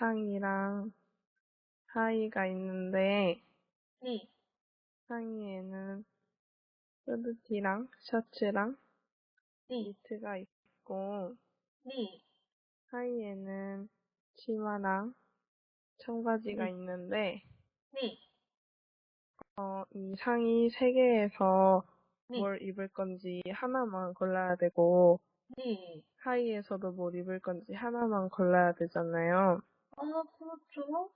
상의랑 하의가 있는데 네, 상의에는 후드티랑 셔츠랑 네, 니트가 있고 네, 하의에는 치마랑 청바지가 네. 있는데 네, 어, 이 상의 세 개에서 네, 뭘 입을 건지 하나만 골라야 되고 네. 하의에서도 뭘 입을 건지 하나만 골라야 되잖아요. 아, 그렇죠.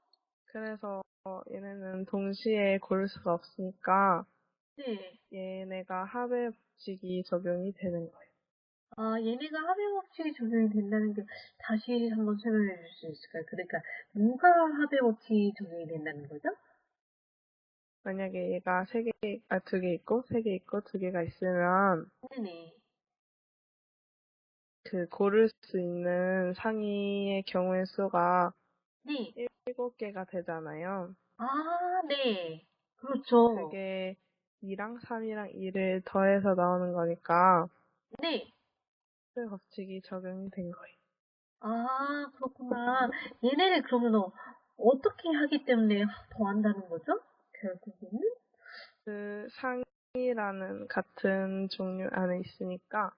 그래서 어, 얘네는 동시에 고를 수가 없으니까 네. 얘네가 합의 법칙이 적용이 되는 거예요. 아, 얘네가 합의 법칙이 적용이 된다는 게 다시 한번 설명해 줄 수 있을까요? 그러니까 뭐가 합의 법칙이 적용이 된다는 거죠? 만약에 얘가 세 개, 아, 두 개 있고, 세 개 있고, 두 개가 있으면, 네네. 그, 고를 수 있는 상의의 경우의 수가 네. 일곱 개가 되잖아요. 아, 네. 그렇죠. 그게 2랑 3이랑 2를 더해서 나오는 거니까, 네. 그 법칙이 적용이 된 거예요. 아, 그렇구나. 얘네를 그러면 어, 어떻게 하기 때문에 더한다는 거죠? 결국에는? 그 상의라는 같은 종류 안에 있으니까,